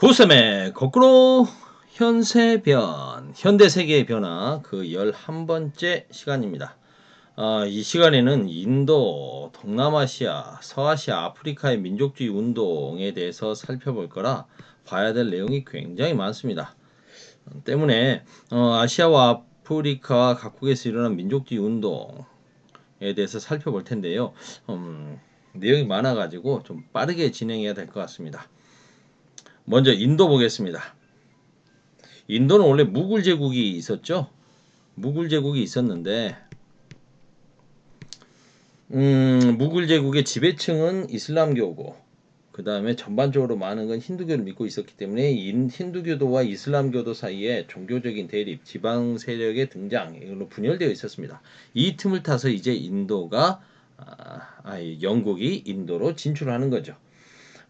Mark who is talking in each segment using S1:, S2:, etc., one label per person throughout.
S1: 보셈의 거꾸로 현세변, 현대 세계의 변화 그 11번째 시간입니다. 아, 이 시간에는 인도, 동남아시아, 서아시아, 아프리카의 민족주의 운동에 대해서 살펴볼 거라 봐야 될 내용이 굉장히 많습니다. 때문에 어, 아시아와 아프리카 각국에서 일어난 민족주의 운동에 대해서 살펴볼 텐데요. 음, 내용이 많아가지고 좀 빠르게 진행해야 될 것 같습니다. 먼저 인도 보겠습니다. 인도는 원래 무굴 제국이 있었죠. 무굴 제국이 있었는데 음, 무굴 제국의 지배층은 이슬람교고 그 다음에 전반적으로 많은 건 힌두교를 믿고 있었기 때문에 힌두교도와 이슬람교도 사이에 종교적인 대립, 지방 세력의 등장 이걸로 분열되어 있었습니다. 이 틈을 타서 이제 인도가 아, 영국이 인도로 진출하는 거죠.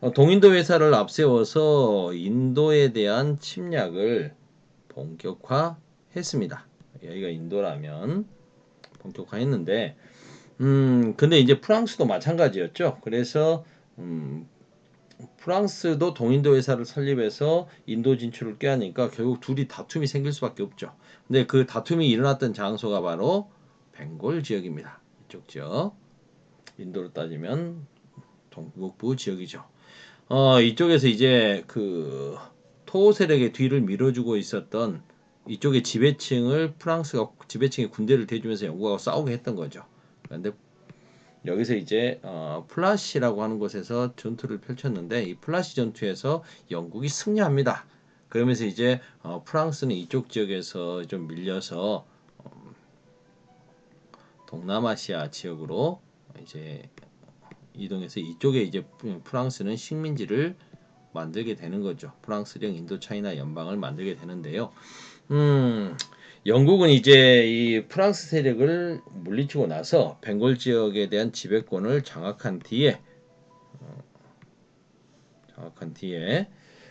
S1: 어, 동인도 회사를 앞세워서 인도에 대한 침략을 본격화했습니다. 여기가 인도라면 본격화했는데, 음, 근데 이제 프랑스도 마찬가지였죠. 그래서 음, 프랑스도 동인도 회사를 설립해서 인도 진출을 꾀하니까 결국 둘이 다툼이 생길 수밖에 없죠. 근데 그 다툼이 일어났던 장소가 바로 벵골 지역입니다. 이쪽 지역. 인도로 따지면 동북부 지역이죠. 어, 이쪽에서 이제 그 토호 세력의 뒤를 밀어주고 있었던 이쪽의 지배층을 프랑스가 지배층의 군대를 대주면서 영국하고 싸우게 했던 거죠. 그런데 여기서 이제 어, 플라시라고 하는 곳에서 전투를 펼쳤는데 이 플라시 전투에서 영국이 승리합니다. 그러면서 이제 어, 프랑스는 이쪽 지역에서 좀 밀려서 어, 동남아시아 지역으로 이제 이동해서 이쪽에 이제 프랑스는 식민지를 만들게 되는 거죠. 프랑스령 인도차이나 연방을 만들게 되는데요. 음, 영국은 이제 이 프랑스 세력을 물리치고 나서 벵골 지역에 대한 지배권을 장악한 뒤에 어, 장악한 뒤에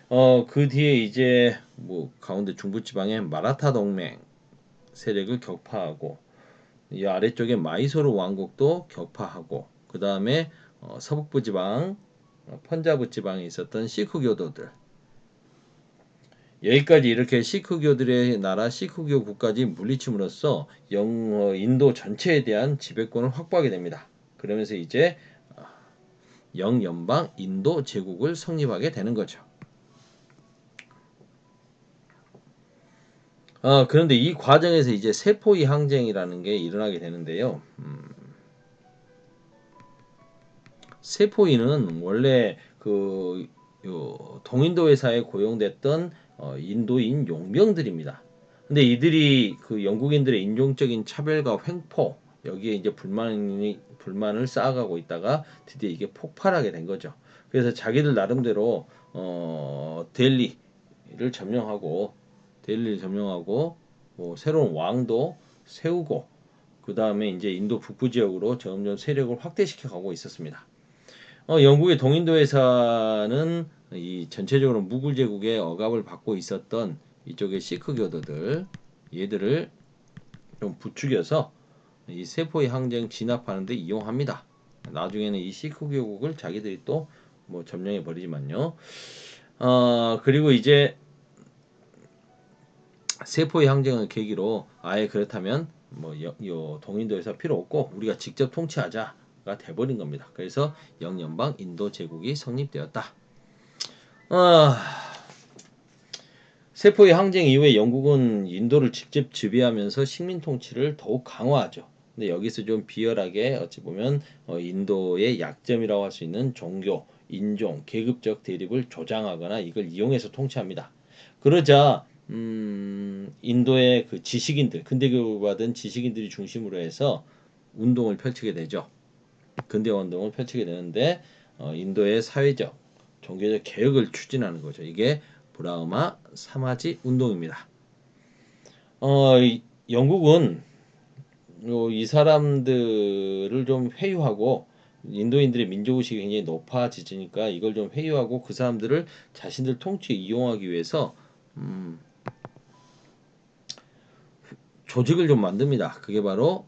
S1: 어, 그 뒤에 이제 뭐 가운데 중부 지방의 마라타 동맹 세력을 격파하고 이 아래쪽에 마이소르 왕국도 격파하고 그 다음에 어, 서북부 지방, 어, 펀자브 지방에 있었던 시크 교도들 여기까지 이렇게 시크교들의 나라 시크교 국까지 물리침으로써 영, 어, 인도 전체에 대한 지배권을 확보하게 됩니다. 그러면서 이제 어, 영연방 인도 제국을 성립하게 되는 거죠. 어, 그런데 이 과정에서 이제 세포의 항쟁이라는 게 일어나게 되는데요. 음, 세포인은 원래 그 동인도 회사에 고용됐던 어, 인도인 용병들입니다. 근데 이들이 그 영국인들의 인종적인 차별과 횡포 여기에 이제 불만이 불만을 쌓아가고 있다가 드디어 이게 폭발하게 된 거죠. 그래서 자기들 나름대로 어, 델리를 점령하고 델리를 점령하고 뭐 새로운 왕도 세우고 그 다음에 이제 인도 북부 지역으로 점점 세력을 확대시켜 가고 있었습니다. 어, 영국의 동인도 회사는 이 전체적으로 무굴 제국의 억압을 받고 있었던 이쪽의 시크 교도들 얘들을 좀 부추겨서 이 세포의 항쟁 진압하는데 이용합니다. 나중에는 이 시크 교국을 자기들이 또 뭐 점령해 버리지만요. 어 그리고 이제 세포의 항쟁을 계기로 아예 그렇다면 뭐 요, 요 동인도에서 필요 없고 우리가 직접 통치하자. 가 돼버린 겁니다. 그래서 영연방 인도 제국이 성립되었다. 아, 세포의 항쟁 이후에 영국은 인도를 직접 지배하면서 식민 통치를 더욱 강화하죠. 근데 여기서 좀 비열하게 어찌 보면 어, 인도의 약점이라고 할 수 있는 종교, 인종, 계급적 대립을 조장하거나 이걸 이용해서 통치합니다. 그러자 음, 인도의 그 지식인들, 근대 교육을 받은 지식인들이 중심으로 해서 운동을 펼치게 되죠. 근대 운동을 펼치게 되는데 어, 인도의 사회적, 종교적 개혁을 추진하는 거죠. 이게 브라흐마 사마지 운동입니다. 어, 영국은 이 사람들을 좀 회유하고 인도인들의 민족의식이 굉장히 높아지니까 이걸 좀 회유하고 그 사람들을 자신들 통치에 이용하기 위해서 음, 조직을 좀 만듭니다. 그게 바로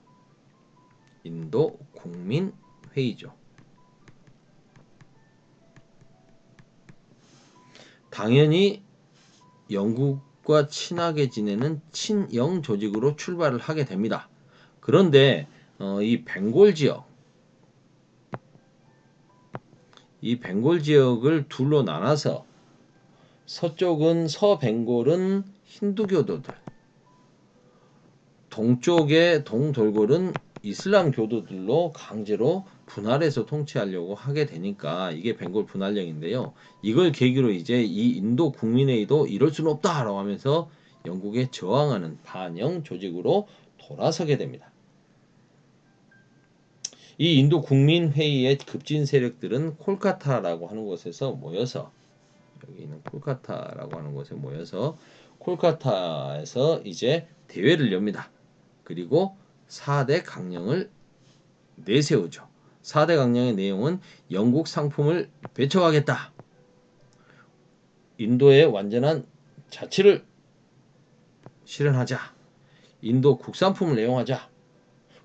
S1: 인도 국민 회의죠. 당연히 영국과 친하게 지내는 친영 조직으로 출발을 하게 됩니다. 그런데 어, 이 벵골 지역 이 벵골 지역을 둘로 나눠서 서쪽은 서벵골은 힌두교도들 동쪽의 동돌골은 이슬람 교도들로 강제로 분할해서 통치하려고 하게 되니까 이게 벵골 분할령인데요. 이걸 계기로 이제 이 인도 국민회의도 이럴 수는 없다라고 하면서 영국에 저항하는 반영 조직으로 돌아서게 됩니다. 이 인도 국민회의의 급진 세력들은 콜카타라고 하는 곳에서 모여서 여기 있는 콜카타라고 하는 곳에 모여서 콜카타에서 이제 대회를 엽니다. 그리고 4대 강령을 내세우죠. 4대 강령의 내용은 영국 상품을 배척하겠다. 인도의 완전한 자치를 실현하자. 인도 국산품을 애용하자.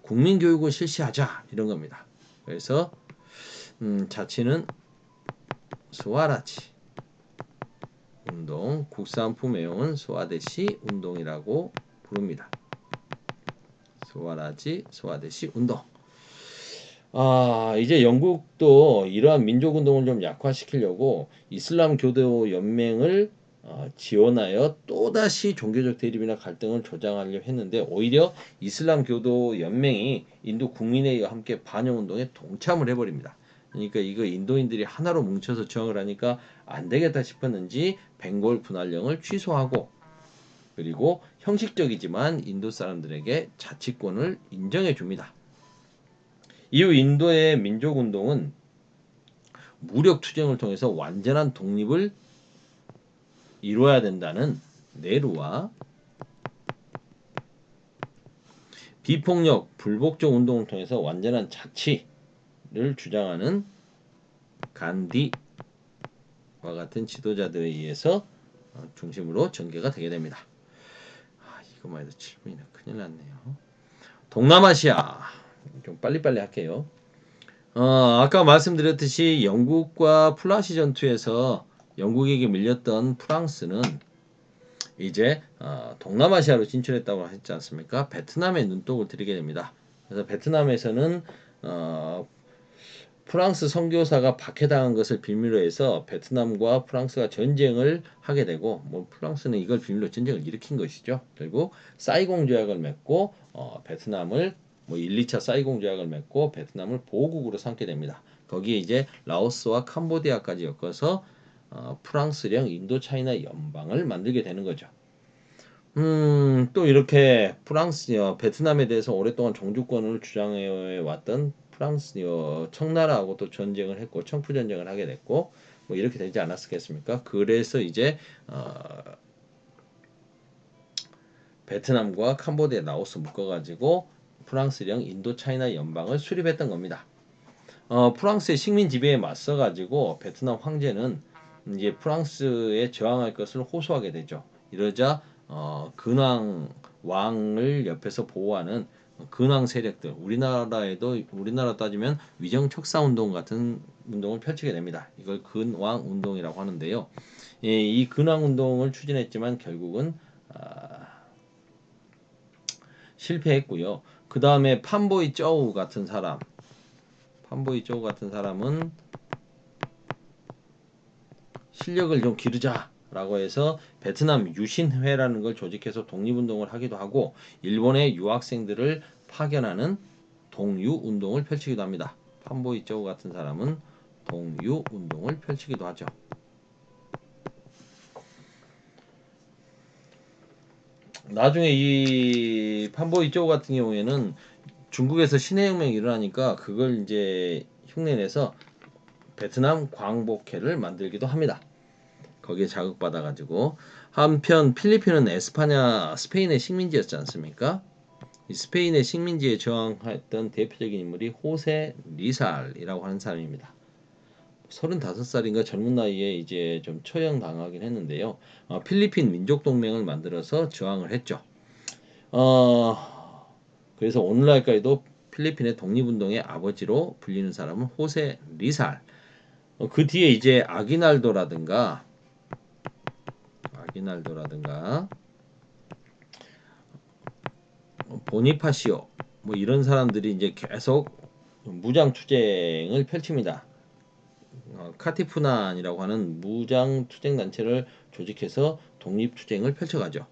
S1: 국민 교육을 실시하자. 이런 겁니다. 그래서 음, 자치는 스와라치 운동, 국산품 애용은 스와데시 운동이라고 부릅니다. 스와라지, 스와데시 운동. 아, 이제 영국도 이러한 민족 운동을 좀 약화시키려고 이슬람 교도 연맹을 어, 지원하여 또다시 종교적 대립이나 갈등을 조장하려 했는데 오히려 이슬람 교도 연맹이 인도 국민회의와 함께 반영 운동에 동참을 해버립니다. 그러니까 이거 인도인들이 하나로 뭉쳐서 저항을 하니까 안 되겠다 싶었는지 벵골 분할령을 취소하고 그리고 형식적이지만 인도 사람들에게 자치권을 인정해 줍니다. 이후 인도의 민족 운동은 무력 투쟁을 통해서 완전한 독립을 이루어야 된다는 네루와 비폭력 불복종 운동을 통해서 완전한 자치를 주장하는 간디와 같은 지도자들에 의해서 어, 중심으로 전개가 되게 됩니다. 아, 이거만 해도 7분이나 큰일 났네요. 동남아시아 좀 빨리빨리 할게요. 어, 아까 말씀드렸듯이 영국과 플라시 전투에서 영국에게 밀렸던 프랑스는 이제 어, 동남아시아로 진출했다고 했지 않습니까? 베트남에 눈독을 들이게 됩니다. 그래서 베트남에서는 어, 프랑스 선교사가 박해당한 것을 빌미로 해서 베트남과 프랑스가 전쟁을 하게 되고 뭐 프랑스는 이걸 빌미로 전쟁을 일으킨 것이죠. 결국 사이공 조약을 맺고 어, 베트남을 뭐 1, 2차 사이공 조약을 맺고 베트남을 보호국으로 삼게 됩니다. 거기에 이제 라오스와 캄보디아까지 엮어서 어, 프랑스령 인도차이나 연방을 만들게 되는 거죠. 음, 또 이렇게 프랑스, 어, 베트남에 대해서 오랫동안 종주권을 주장해 왔던 프랑스, 어, 청나라하고 또 전쟁을 했고, 청푸 전쟁을 하게 됐고, 뭐 이렇게 되지 않았겠습니까? 그래서 이제 어, 베트남과 캄보디아, 라오스 묶어가지고 프랑스령 인도차이나 연방을 수립했던 겁니다. 어, 프랑스의 식민 지배에 맞서 가지고 베트남 황제는 이제 프랑스에 저항할 것을 호소하게 되죠. 이러자 어, 근황 왕을 옆에서 보호하는 근황 세력들 우리나라에도 우리나라 따지면 위정 척사 운동 같은 운동을 펼치게 됩니다. 이걸 근왕 운동이라고 하는데요. 예, 이 근황 운동을 추진했지만 결국은 아, 실패했고요. 그 다음에 판보이 쪼우 같은 사람, 판보이 쪼우 같은 사람은 실력을 좀 기르자 라고 해서 베트남 유신회라는 걸 조직해서 독립운동을 하기도 하고 일본의 유학생들을 파견하는 동유 운동을 펼치기도 합니다. 판보이 쪼우 같은 사람은 동유 운동을 펼치기도 하죠. 나중에 이 판보이 쪼우 같은 경우에는 중국에서 신해혁명이 일어나니까 그걸 이제 흉내내서 베트남 광복회를 만들기도 합니다. 거기에 자극받아 가지고 한편 필리핀은 에스파냐 스페인의 식민지였지 않습니까? 이 스페인의 식민지에 저항했던 대표적인 인물이 호세 리살이라고 하는 사람입니다. 35살인가 젊은 나이에 이제 좀 처형당하긴 했는데요. 어, 필리핀 민족 동맹을 만들어서 저항을 했죠. 어, 그래서 오늘날까지도 필리핀의 독립운동의 아버지로 불리는 사람은 호세 리살. 어, 그 뒤에 이제 아기날도라든가 리날도라든가 보니파시오 뭐 이런 사람들이 이제 계속 무장 투쟁을 펼칩니다. 어, 카티푸난이라고 하는 무장 투쟁 단체를 조직해서 독립 투쟁을 펼쳐가죠.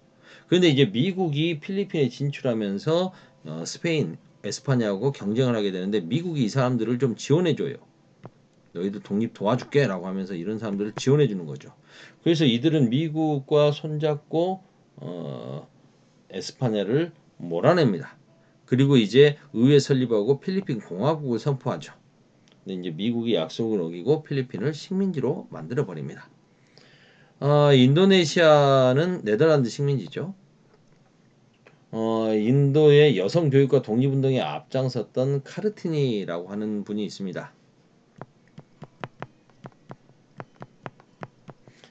S1: 그런데 이제 미국이 필리핀에 진출하면서 어, 스페인, 에스파냐하고 경쟁을 하게 되는데 미국이 이 사람들을 좀 지원해줘요. 너희들 독립 도와줄게 라고 하면서 이런 사람들을 지원해 주는 거죠. 그래서 이들은 미국과 손잡고 어, 에스파냐를 몰아냅니다. 그리고 이제 의회 설립하고 필리핀 공화국을 선포하죠. 근데 이제 미국이 약속을 어기고 필리핀을 식민지로 만들어 버립니다. 어, 인도네시아는 네덜란드 식민지죠. 어, 인도의 여성 교육과 독립운동에 앞장섰던 카르티니라고 하는 분이 있습니다.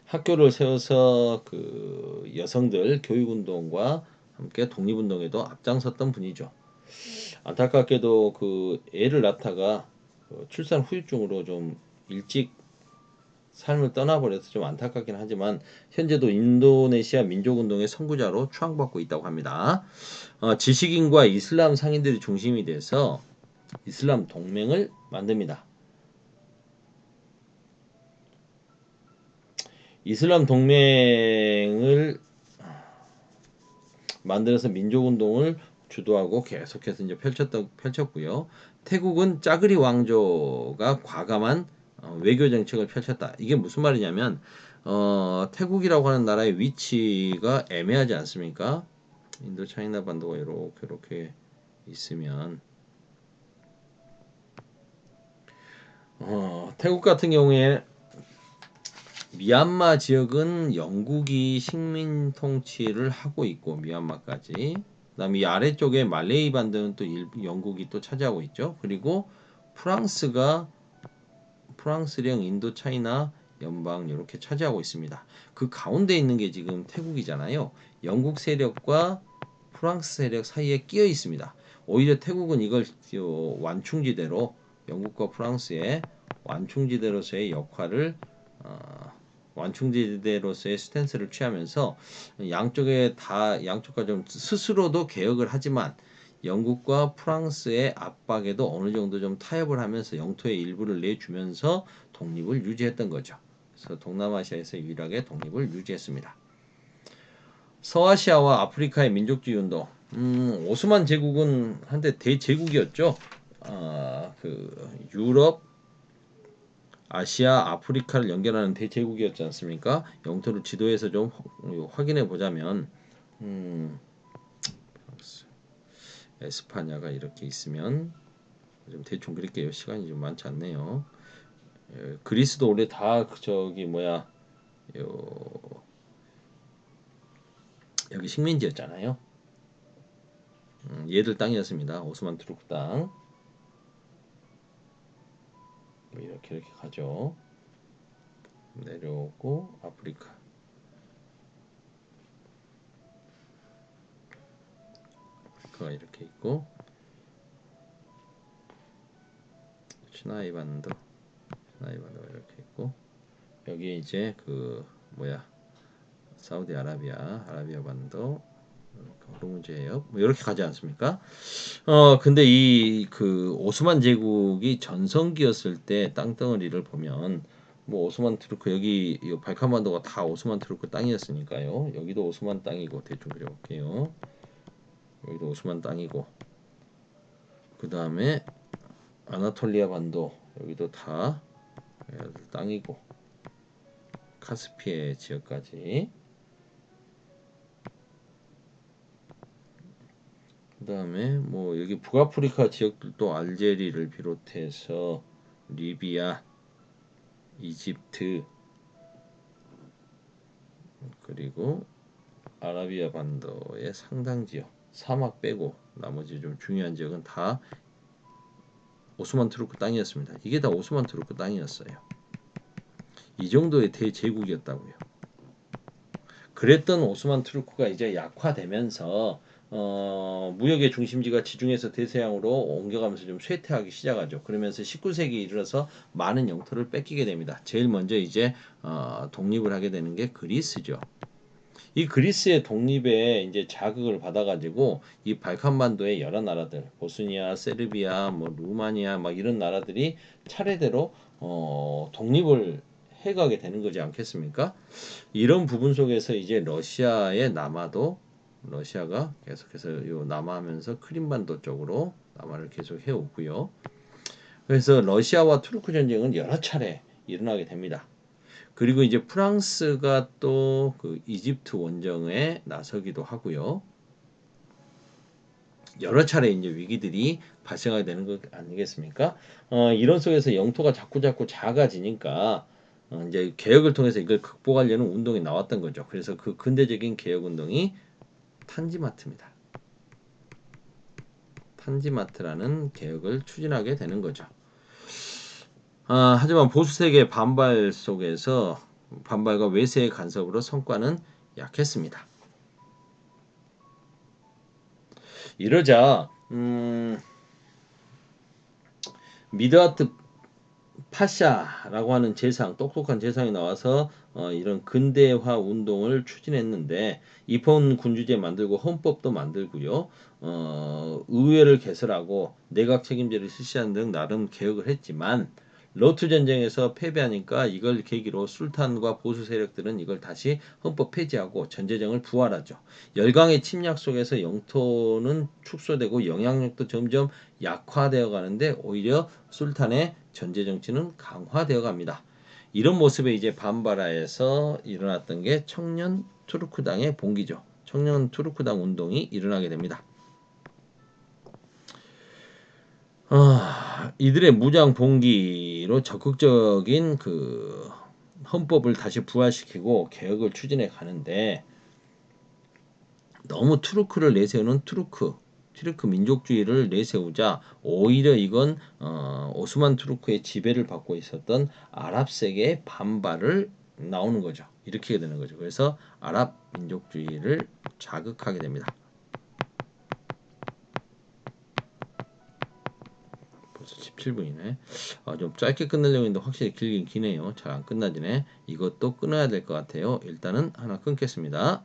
S1: 학교를 세워서 그 여성들 교육운동과 함께 독립운동에도 앞장섰던 분이죠. 안타깝게도 그 애를 낳다가 그 출산 후유증으로 좀 일찍 삶을 떠나버려서 좀 안타깝긴 하지만 현재도 인도네시아 민족운동의 선구자로 추앙받고 있다고 합니다. 어, 지식인과 이슬람 상인들이 중심이 돼서 이슬람 동맹을 만듭니다. 이슬람 동맹을 만들어서 민족운동을 주도하고 계속해서 이제 펼쳤다 펼쳤고요. 태국은 짜그리 왕조가 과감한 어, 외교 정책을 펼쳤다. 이게 무슨 말이냐면 어, 태국이라고 하는 나라의 위치가 애매하지 않습니까? 인도 차이나 반도가 이렇게 이렇게 있으면 어, 태국 같은 경우에 미얀마 지역은 영국이 식민 통치를 하고 있고 미얀마까지 그다음에 이 아래쪽에 말레이 반도는 또 일, 영국이 또 차지하고 있죠. 그리고 프랑스가 프랑스령 인도 차이나 연방 이렇게 차지하고 있습니다. 그 가운데 있는 게 지금 태국이잖아요. 영국 세력과 프랑스 세력 사이에 끼어 있습니다. 오히려 태국은 이걸 완충지대로 영국과 프랑스의 완충지대로서의 역할을 어, 완충지대로서의 스탠스를 취하면서 양쪽에 다 양쪽과 좀 스스로도 개혁을 하지만 영국과 프랑스의 압박에도 어느 정도 좀 타협을 하면서 영토의 일부를 내주면서 독립을 유지했던 거죠. 그래서 동남아시아에서 유일하게 독립을 유지했습니다. 서아시아와 아프리카의 민족주의 운동. 음, 오스만 제국은 한때 대제국이었죠. 아, 그 유럽, 아시아, 아프리카를 연결하는 대제국이었지 않습니까? 영토를 지도에서 좀 확인해 보자면 음, 에스파냐가 이렇게 있으면 좀 대충 그릴게요. 시간이 좀 많지 않네요. 예, 그리스도 원래 다 저기 뭐야 요 여기 식민지였잖아요. 음, 얘들 땅이었습니다. 오스만 투르크 땅. 뭐 이렇게 이렇게 가죠. 내려오고 아프리카. 아프리카가 이렇게 있고 시나이 반도, 시나이 반도가 이렇게 있고 여기 이제 그 뭐야 사우디아라비아, 아라비아 반도, 호르무즈 해협 뭐 이렇게 가지 않습니까? 어 근데 이 그 오스만 제국이 전성기였을 때 땅덩어리를 보면 뭐 오스만 트루크 여기 이 발칸반도가 다 오스만 트루크 땅이었으니까요. 여기도 오스만 땅이고 대충 그려볼게요. 여기도 오스만 땅이고 그 다음에 아나톨리아 반도 여기도 다 땅이고 카스피해 지역까지 그 다음에 뭐 여기 북아프리카 지역들도 알제리를 비롯해서 리비아, 이집트 그리고 아라비아 반도의 상당 지역 사막 빼고 나머지 좀 중요한 지역은 다 오스만 투르크 땅이었습니다. 이게 다 오스만 투르크 땅이었어요. 이 정도의 대제국이었다고요. 그랬던 오스만 투르크가 이제 약화되면서 어, 무역의 중심지가 지중해에서 대서양으로 옮겨가면서 좀 쇠퇴하기 시작하죠. 그러면서 19세기 이르러서 많은 영토를 뺏기게 됩니다. 제일 먼저 이제 어, 독립을 하게 되는 게 그리스죠. 이 그리스의 독립에 이제 자극을 받아가지고 이 발칸반도의 여러 나라들, 보스니아, 세르비아, 뭐 루마니아, 막 이런 나라들이 차례대로 어, 독립을 해가게 되는 거지 않겠습니까? 이런 부분 속에서 이제 러시아의 남하도 러시아가 계속해서 요 남하하면서 크림반도 쪽으로 남하를 계속 해오고요. 그래서 러시아와 투르크 전쟁은 여러 차례 일어나게 됩니다. 그리고 이제 프랑스가 또 그 이집트 원정에 나서기도 하고요. 여러 차례 이제 위기들이 발생하게 되는 것 아니겠습니까? 어, 이런 속에서 영토가 자꾸 자꾸 작아지니까 어, 이제 개혁을 통해서 이걸 극복하려는 운동이 나왔던 거죠. 그래서 그 근대적인 개혁 운동이 탄지마트입니다. 탄지마트라는 개혁을 추진하게 되는 거죠. 아, 하지만 보수 세계의 반발 속에서 반발과 외세의 간섭으로 성과는 약했습니다. 이러자 음, 미드아트 파샤라고 하는 재상, 똑똑한 재상이 나와서 어, 이런 근대화 운동을 추진했는데 입헌 군주제 만들고 헌법도 만들고요. 어, 의회를 개설하고 내각 책임제를 실시하는 등 나름 개혁을 했지만 로트 전쟁에서 패배하니까 이걸 계기로 술탄과 보수 세력들은 이걸 다시 헌법 폐지하고 전제정을 부활하죠. 열강의 침략 속에서 영토는 축소되고 영향력도 점점 약화되어 가는데 오히려 술탄의 전제 정치는 강화되어 갑니다. 이런 모습에 이제 반발하에서 일어났던 게 청년 투르크당의 봉기죠. 청년 투르크당 운동이 일어나게 됩니다. 아, 이들의 무장 봉기로 적극적인 그 헌법을 다시 부활시키고 개혁을 추진해 가는데 너무 투르크를 내세우는 투르크 투르크 민족주의를 내세우자 오히려 이건 어, 오스만 투르크의 지배를 받고 있었던 아랍 세계의 반발을 나오는 거죠. 이렇게 되는 거죠. 그래서 아랍 민족주의를 자극하게 됩니다. 17분이네. 아, 좀 짧게 끝내려고 했는데 확실히 길긴 기네요. 잘 안 끝나지네. 이것도 끊어야 될 것 같아요. 일단은 하나 끊겠습니다.